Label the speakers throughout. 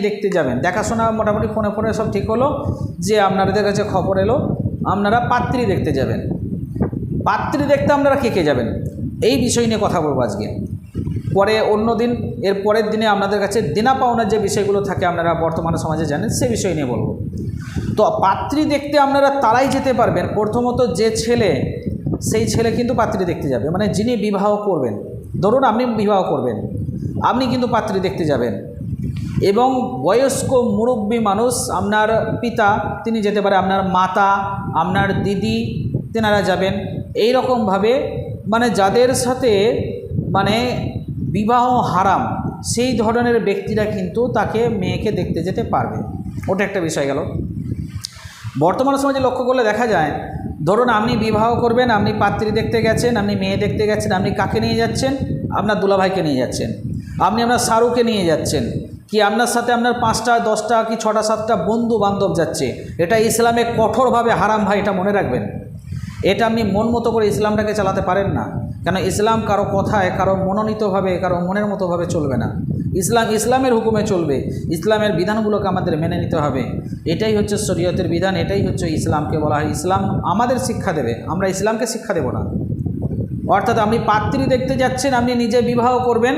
Speaker 1: দেখতে যাবেন। দেখাশোনা মোটামুটি ফোনে ফোনে সব ঠিক হলো যে আপনাদের কাছে খবর এলো, আপনারা পাত্রী দেখতে যাবেন। পাত্রী দেখতে আপনারা কে কে যাবেন? এই বিষয় নিয়ে কথা বলব আজকে। পরে অন্য দিন, এর পরের দিনে আপনাদের কাছে দেনা পাওনার যে বিষয়গুলো থাকে আপনারা বর্তমানে সমাজে জানেন, সে বিষয় নিয়ে বলব। তো পাত্রী দেখতে আপনারা তারাই যেতে পারবেন। প্রথমত যে ছেলে, সেই ছেলে কিন্তু পাত্রী দেখতে যাবে। মানে যিনি বিবাহ করবেন, ধরুন আপনি বিবাহ করবেন, আপনি কিন্তু পাত্রী দেখতে যাবেন। এবং বয়স্ক মুরব্বী মানুষ, আপনার পিতা, তিনি যেতে পারে আপনার মাতা, আপনার দিদি, তেনারা যাবেন। এই রকমভাবে মানে যাদের সাথে মানে বিবাহ হারাম, সেই ধরনের ব্যক্তিরা কিন্তু তাকে মেয়েকে দেখতে যেতে পারবে। ওটা একটা বিষয় গেল। বর্তমান সমাজে লক্ষ্য করলে দেখা যায়, ধরুন আপনি বিবাহ করবেন, আপনি পাত্রী দেখতে গেছেন, আপনি মেয়ে দেখতে গেছেন, আপনি কাকে নিয়ে যাচ্ছেন? আপনার দুলাভাইকে নিয়ে যাচ্ছেন। আপনি আপনার শাহরুখকে নিয়ে যাচ্ছেন। কি আপনার সাথে আপনার পাঁচটা, দশটা কি ছটা, সাতটা বন্ধু বান্ধব যাচ্ছে? এটা ইসলামে কঠোরভাবে হারাম ভাই, এটা মনে রাখবেন। এটা আপনি মন মতো করে ইসলামটাকে চালাতে পারেন না। কেন ইসলাম কারও কথায়, কারও মনোনীতভাবে, কারও মনের মতোভাবে চলবে না। ইসলাম ইসলামের হুকুমে চলবে। ইসলামের বিধানগুলোকে আমাদের মেনে নিতে হবে। এটাই হচ্ছে শরীয়তের বিধান, এটাই হচ্ছে ইসলামকে বলা হয়। ইসলাম আমাদের শিক্ষা দেবে, আমরা ইসলামকে শিক্ষা দেব না। অর্থাৎ আপনি পাত্রী দেখতে যাচ্ছেন, আপনি নিজে বিবাহ করবেন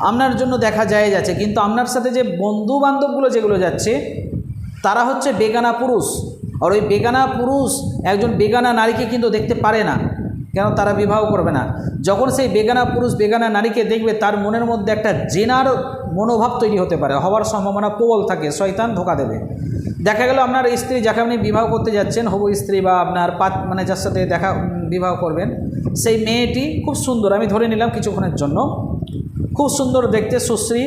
Speaker 1: আপনার জন্য দেখা যায় যাচ্ছে। কিন্তু আপনার সাথে যে বন্ধু বান্ধবগুলো যেগুলো যাচ্ছে, তারা হচ্ছে বেগানা পুরুষ। আর ওই বেগানা পুরুষ একজন বেগানা নারীকে কিন্তু দেখতে পারে না। কেন? তারা বিবাহ করবে না। যখন সেই বেগানা পুরুষ বেগানা নারীকে দেখবে, তার মনের মধ্যে একটা জেনার মনোভাব তৈরি হতে পারে। হওয়ার সম্ভাবনা প্রবল থাকে, শয়তান ধোকা দেবে। দেখা গেল আপনার স্ত্রী যাকে আপনি বিবাহ করতে যাচ্ছেন, হবু স্ত্রী বা আপনার পাত মানে যার সাথে দেখা বিবাহ করবেন, সেই মেয়েটি খুব সুন্দর। আমি ধরে নিলাম কিছুক্ষণের জন্য। খুব সুন্দর দেখতে, সুশ্রী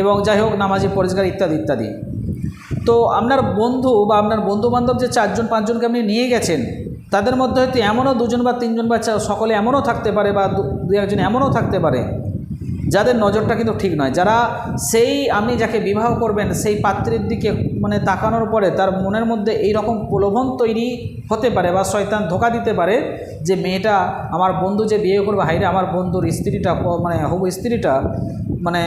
Speaker 1: এবং যাই হোক নামাজি, পরিষ্কার ইত্যাদি ইত্যাদি। তো আপনার বন্ধু বা আপনার বন্ধুবান্ধব যে চারজন, পাঁচজনকে আপনি নিয়ে গেছেন, তাদের মধ্যে হয়তো এমনও দুজন বা তিনজন বা সকলে এমনও থাকতে পারে বা দু একজন এমনও থাকতে পারে যাদের নজরটা কিন্তু ঠিক নয়। যারা সেই আপনি যাকে বিবাহ করবেন, সেই পাত্রের দিকে মানে তাকানোর পরে তার মনের মধ্যে এই রকম প্রলোভন তৈরি হতে পারে বা শয়তান ধোকা দিতে পারে যে, মেয়েটা, আমার বন্ধু যে বিয়ে করবে হাইরে আমার বন্ধুর স্ত্রীটা মানে হবু স্ত্রীটা মানে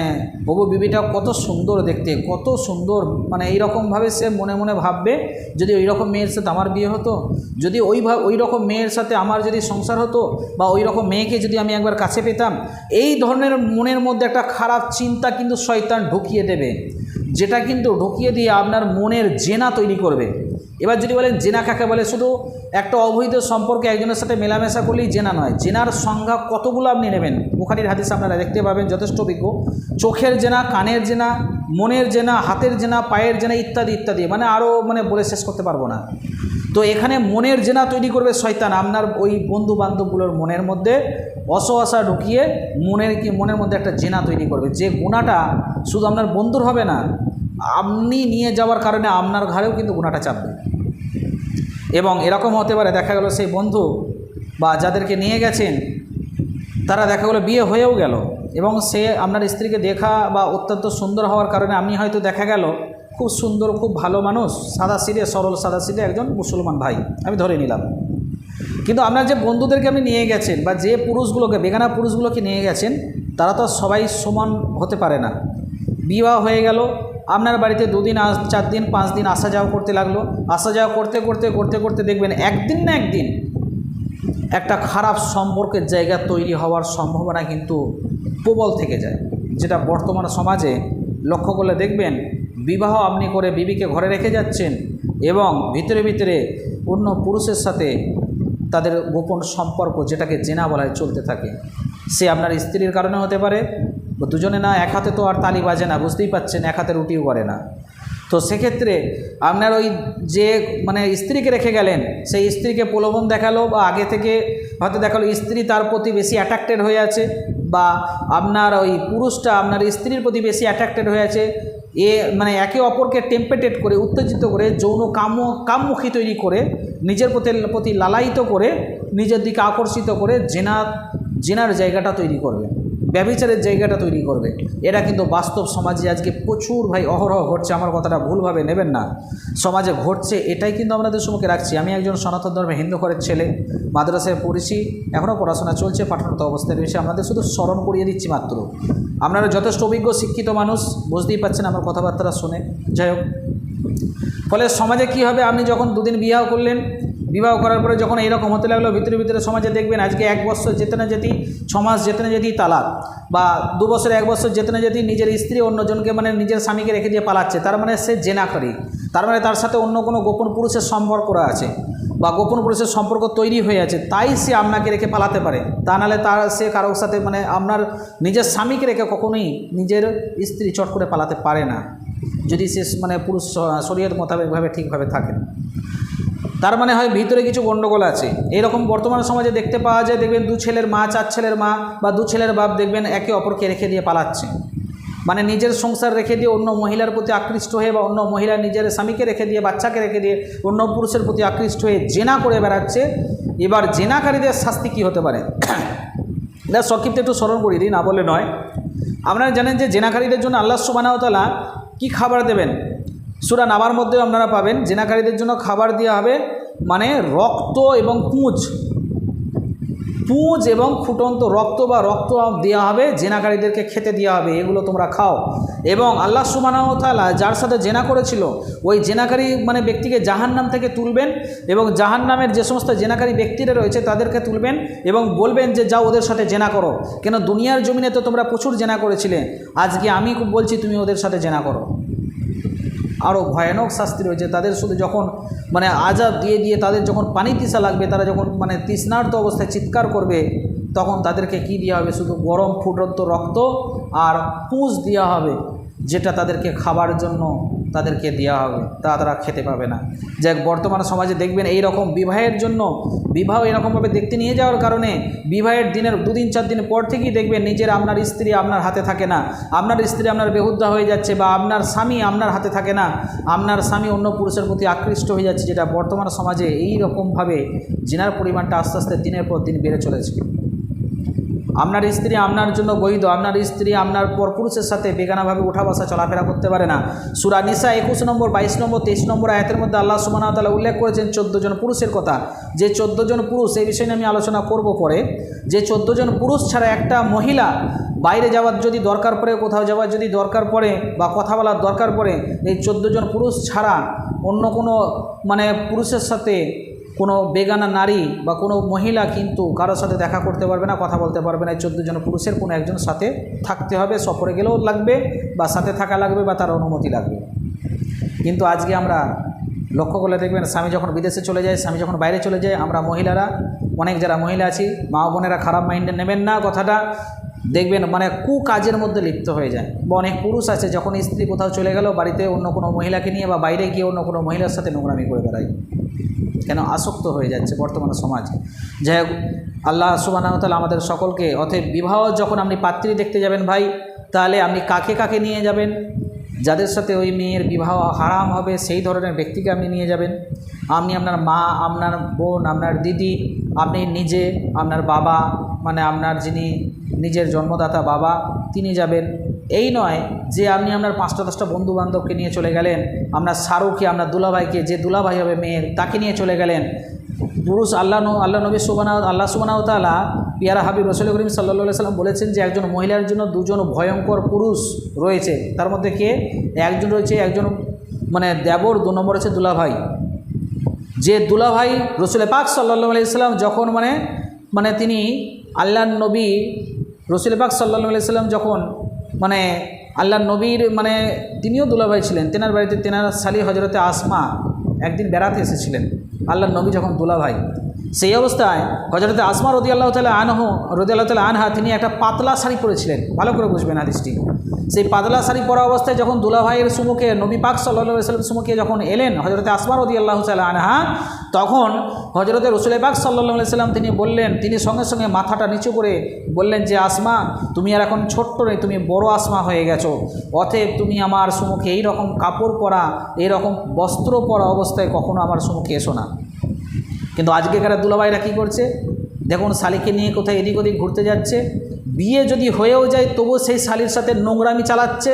Speaker 1: হবু বিবিটা কত সুন্দর দেখতে, কত সুন্দর। মানে এইরকমভাবে সে মনে মনে ভাববে, যদি ওই রকম মেয়ের সাথে আমার বিয়ে হতো, যদি ওই ওই রকম মেয়ের সাথে আমার যদি সংসার হতো, বা ওই রকম মেয়েকে যদি আমি একবার কাছে পেতাম, এই ধরনের মনের মধ্যে একটা খারাপ চিন্তা কিন্তু শয়তান ঢুকিয়ে দেবে, যেটা কিন্তু ঢুকিয়ে দিয়ে আপনার মনের জেনা তৈরি করবে। এবার যদি বলেন জেনা কাকে বলে, শুধু একটা অবৈধ সম্পর্কে একজনের সাথে মেলামেশা করলেই জেনা নয়। জেনার সংজ্ঞা কতগুলো আপনি নেবেন? বুখারির হাদিস আপনারা দেখতে পাবেন, যথেষ্ট অভিজ্ঞ। চোখের জেনা, কানের জেনা, মনের জেনা, হাতের জেনা, পায়ের জেনা ইত্যাদি ইত্যাদি মানে আরও মানে বলে শেষ করতে পারব না। তো এখানে মনের জেনা তৈরি করবে শয়তান। আপনার ওই বন্ধু বান্ধবগুলোর মনের মধ্যে অসহসা ঢুকিয়ে মনের কি, মনের মধ্যে একটা জেনা তৈরি করবে। যে গুণাটা শুধু আপনার বন্ধুর হবে না আপনি নিয়ে যাওয়ার কারণে আপনার ঘাড়েও কিন্তু গুণাটা চাপবে। এবং এরকম হতে পারে, দেখা গেল সেই বন্ধু বা যাদেরকে নিয়ে গেছেন, তারা দেখা গেলো বিয়ে হয়েও গেল এবং সে আপনার স্ত্রীকে দেখা বা অত্যন্ত সুন্দর হওয়ার কারণে আপনি হয়তো দেখা গেল, খুব সুন্দর, খুব ভালো মানুষ সাদা সিরে সরল সাদা সিরে একজন মুসলমান ভাই, আমি ধরে নিলাম। কিন্তু আপনার যে বন্ধুদেরকে আপনি নিয়ে গেছেন বা যে পুরুষগুলোকে, বেগানা পুরুষগুলোকে নিয়ে গেছেন, তারা তো সবাই সমান হতে পারে না। বিবাহ হয়ে গেল আপনার বাড়িতে দুদিন আস, চার দিন, পাঁচ দিন আসা যাওয়া করতে লাগল। আসা যাওয়া করতে করতে করতে করতে দেখবেন একদিন না একদিন একটা খারাপ সম্পর্কের জায়গা তৈরি হওয়ার সম্ভাবনা কিন্তু প্রবল থেকে যায়। যেটা বর্তমান সমাজে লক্ষ্য করলে দেখবেন বিবাহ আপনি করে বিবিকে ঘরে রেখে যাচ্ছেন এবং ভিতরে ভিতরে অন্য পুরুষের সাথে তাদের গোপন সম্পর্ক যেটাকে জেনা বলায় চলতে থাকে। সে আপনার স্ত্রীর কারণে হতে পারে দুজনে না, এক হাতে তো আর তালি বাজে না, বুঝতেই পাচ্ছেন এক হাতে রুটিও করে না। তো সেক্ষেত্রে আপনার ওই যে মানে স্ত্রীকে রেখে গেলেন, সেই স্ত্রীকে প্রলোভন দেখাল বা আগে থেকে হয়তো দেখাল স্ত্রী তার প্রতি বেশি অ্যাট্রাক্টেড হয়ে আছে বা আপনার ওই পুরুষটা আপনার স্ত্রীর প্রতি বেশি অ্যাট্রাক্টেড হয়ে আছে, এ মানে একে অপরকে টেম্পেটেড করে, উত্তেজিত করে, যৌন কাম, কামমুখী তৈরি করে, নিজের প্রতি প্রতি লালায়িত করে, নিজের দিকে আকর্ষিত করে জেনা জেনার জায়গাটা তৈরি করবে। ব্যবিচারের জায়গাটা তৈরি করবে। এটা কিন্তু বাস্তব সমাজে আজকে প্রচুর ভাই অহরহ ঘটছে, আমার কথাটা ভুলভাবে নেবেন না। সমাজে ঘটছে এটাই কিন্তু আপনাদের সম্মুখে রাখছি। আমি একজন সনাতন ধর্মে হিন্দু ঘরের ছেলে, মাদ্রাসায় পড়েছি, এখনও পড়াশোনা চলছে পাঠানত অবস্থায় রয়েছে। আপনাদের শুধু স্মরণ করিয়ে দিচ্ছি মাত্র। আপনারা যথেষ্ট অভিজ্ঞ, শিক্ষিত মানুষ, বুঝতেই পারছেন আমার কথাবার্তা শুনে। যাই হোক। ফলে সমাজে কি হবে? আপনি যখন দুদিন বিবাহ করলেন বিবাহ করার পরে যখন এইরকম হতে লাগল, ভিতরে ভিতরে সমাজে দেখবেন আজকে এক বছর যেতে না যেতেই, ছ মাস যেতে না যেতেই তালাক। বা দু বছর এক বছর যেতে না যেতেই নিজের স্ত্রী অন্যজনকে মানে নিজের স্বামীকে রেখে দিয়ে পালাচ্ছে। তার মানে সে জেনাকারী তার মানে তার সাথে অন্য কোনো গোপন পুরুষের সম্পর্ক আছে বা গোপন পুরুষের সম্পর্ক তৈরি হয়ে আছে, তাই সে আপনাকে রেখে পালাতে পারে। তা নাহলে তার সে কারোর সাথে মানে আপনার নিজের স্বামীকে রেখে কখনোই নিজের স্ত্রী চট করে পালাতে পারে না। যদি সে মানে পুরুষ শরীরের মোতাবেকভাবে ঠিকভাবে থাকে। তার মানে হয় ভিতরে কিছু গণ্ডগোল আছে। এরকম বর্তমান সমাজে দেখতে পাওয়া যায়, দেখবেন দু ছেলের মা, চার ছেলের মা বা দু ছেলের বাপ দেখবেন একে অপরকে রেখে দিয়ে পালাচ্ছে। মানে নিজের সংসার রেখে দিয়ে অন্য মহিলার প্রতি আকৃষ্ট হয়ে বা অন্য মহিলা নিজের স্বামীকে রেখে দিয়ে, বাচ্চাকে রেখে দিয়ে অন্য পুরুষের প্রতি আকৃষ্ট হয়ে জেনা করে বেড়াচ্ছে। এবার জেনাকারীদের শাস্তি কী হতে পারে? এটা সংক্ষিপ্ত একটু স্মরণ করিয়ে দিই, না বলে নয়। আপনারা জানেন যে জেনাকারীদের জন্য আল্লাহ সুবানাওতালা কী খাবার দেবেন? সুরা নামার মধ্যেও আপনারা পাবেন। জেনাকারীদের জন্য খাবার দেওয়া হবে মানে রক্ত এবং পুঁজ। পুঁজ এবং ফুটন্ত রক্ত বা রক্ত দেওয়া হবে, জেনাকারীদেরকে খেতে দেওয়া হবে, এগুলো তোমরা খাও। এবং আল্লাহ সুবানাওতালা যার সাথে জেনা করেছিল, ওই জেনাকারী মানে ব্যক্তিকে জাহান নাম থেকে তুলবেন এবং জাহান নামের যে সমস্ত জেনাকারী ব্যক্তিরা রয়েছে তাদেরকে তুলবেন এবং বলবেন যে, যাও ওদের সাথে জেনা করো। কেন, দুনিয়ার জমিনে তো তোমরা প্রচুর জেনা করেছিলে। আজকে আমি বলছি, তুমি ওদের সাথে জেনা করো। আরও ভয়ানক শাস্তি রয়েছে। তাদের শুধু যখন মানে আজাব দিয়ে দিয়ে তাদের যখন পানি তিসা লাগবে, তারা যখন মানে তৃষ্ণার্ত অবস্থায় চিৎকার করবে, তখন তাদেরকে কি দেওয়া হবে? শুধু গরম ফুটন্ত রক্ত আর পুঁজ দেওয়া হবে, যেটা তাদেরকে খাবার জন্য তাদেরকে দেওয়া হবে, তা তারা খেতে পাবে না। যাক, বর্তমান সমাজে দেখবেন এই রকম বিবাহের জন্য, বিবাহ এরকমভাবে দেখতে নিয়ে যাওয়ার কারণে বিবাহের দিনের দুদিন, চার দিন পর থেকেই দেখবেন নিজের আপনার স্ত্রী আপনার হাতে থাকে না। আপনার স্ত্রী আপনার বেহুদ্দা হয়ে যাচ্ছে বা আপনার স্বামী আপনার হাতে থাকে না। আপনার স্বামী অন্য পুরুষের প্রতি আকৃষ্ট হয়ে যাচ্ছে, যেটা বর্তমান সমাজে এই রকমভাবে জেনার পরিমাণটা আস্তে আস্তে দিনের পর দিন বেড়ে চলেছে। আপনার স্ত্রী আপনার জন্য বৈধ, আপনার স্ত্রী আপনার পরপুরুষের সাথে বেগানাভাবে উঠা বসা চলাফেরা করতে পারে না। সুরা নিসা একুশ নম্বর, বাইশ নম্বর, তেইশ নম্বর আয়াতের মধ্যে আল্লাহ সুবাহ তালা উল্লেখ করেছেন জন পুরুষের কথা। যে জন পুরুষ, এই বিষয়ে আমি আলোচনা করব পরে। যে জন পুরুষ ছাড়া একটা মহিলা বাইরে যাওয়ার যদি দরকার পড়ে, কোথাও যাওয়ার যদি দরকার পড়ে বা কথা বলার দরকার পড়ে, এই জন পুরুষ ছাড়া অন্য কোনো মানে পুরুষের সাথে কোনো বেগানা নারী বা কোনো মহিলা কিন্তু কারোর সাথে দেখা করতে পারবে না, কথা বলতে পারবে না। এই চোদ্দ জন পুরুষের কোনো একজন সাথে থাকতে হবে, সফরে গেলেও লাগবে বা সাথে থাকা লাগবে বা তার অনুমতি লাগবে। কিন্তু আজকে আমরা লক্ষ্য করলে দেখবেন, স্বামী যখন বিদেশে চলে যায়, স্বামী যখন বাইরে চলে যায়, আমরা মহিলারা, অনেক যারা মহিলা আছি, মা বোনেরা খারাপ মাইন্ডে নেবেন না কথাটা। দেখবেন মানে কু কাজের মধ্যে লিপ্ত হয়ে যায়। বা অনেক পুরুষ আছে, যখন স্ত্রী কোথাও চলে গেল, বাড়িতে অন্য কোনো মহিলাকে নিয়ে বা বাইরে গিয়ে অন্য কোনো মহিলার সাথে নোংরামি করে বেড়ায়। কেন আসক্ত হয়ে যাচ্ছে বর্তমান সমাজ? যাই হোক, আল্লাহ সুবাহতাল আমাদের সকলকে, অতএব বিবাহ যখন আপনি পাত্রী দেখতে যাবেন ভাই, তাহলে আপনি কাকে কাকে নিয়ে যাবেন? যাদের সাথে ওই মেয়ের বিবাহ হারাম হবে, সেই ধরনের ব্যক্তিকে আপনি নিয়ে যাবেন। আপনি আপনার মা, আপনার বোন, আপনার দিদি, আপনি নিজে, আপনার বাবা মানে আপনার যিনি নিজের জন্মদাতা বাবা, তিনি যাবেন। এই নয় যে আপনি আপনার পাঁচটা দশটা বন্ধু বান্ধবকে নিয়ে চলে গেলেন আপনার শাহরুখকে আপনার দুলাভাইকে, যে দুলাভাই হবে মেয়ের, তাকে নিয়ে চলে গেলেন। পুরুষ আল্লাহ আল্লাহ নবী সুবানা আল্লাহ সুবানাও তালা পিয়ারা হাবিব রসুল করিম সাল্লা সাল্লাম বলেছেন যে একজন মহিলার জন্য দুজন ভয়ঙ্কর পুরুষ রয়েছে। তার মধ্যে কে? একজন রয়েছে একজন মানে দেবর, দু নম্বর হচ্ছে দুলাভাই। যে দুলাভাই রসুল পাক সাল্লা আলাইসাল্লাম যখন মানে মানে তিনি আল্লাহ নবী রসুল পাক সাল্লা আলাইসাল্লাম যখন মানে আল্লাহ নবীর মানে তিনিও দুলাভাই ছিলেন। তেনার বাড়িতে তেনার সালি হজরতে আসমা একদিন বেড়াতে এসেছিলেন। আল্লাহ নবী যখন দুলাভাই সেই অবস্থায় হজরতে আসমা রদি আল্লাহ তালা আনহ রদি আল্লাহ তালা আনহা, তিনি একটা পাতলা শাড়ি পরেছিলেন। ভালো করে বুঝবেন হাদিসটি। সেই পাতলা শাড়ি পরা অবস্থায় যখন দুলাভাইয়ের সুমুখে নবী পাক সাল্লাম সুমুখে যখন এলেন হজরতে আসমা রদি আল্লাহ তালা আনহা, তখন হজরতে রসুল পাক সাল্লাহ সাল্লাম তিনি বললেন, তিনি সঙ্গে সঙ্গে মাথাটা নিচু করে বললেন যে, আসমা, তুমি আর এখন ছোট্ট নেই, তুমি বড় আসমা হয়ে গেছো। অতএব তুমি আমার সুমুখে এই রকম কাপড় পরা এই রকম বস্ত্র পরা অবস্থায় কখনো আমার সুমুখে এসো না। কিন্তু আজকে আজকেকার দুলাভাইরা কী করছে? দেখুন শালিকে নিয়ে কোথায় এদিক ওদিক ঘুরতে যাচ্ছে। বিয়ে যদি হয়েও যায়, তবুও সেই শালির সাথে নোংরামি চালাচ্ছে।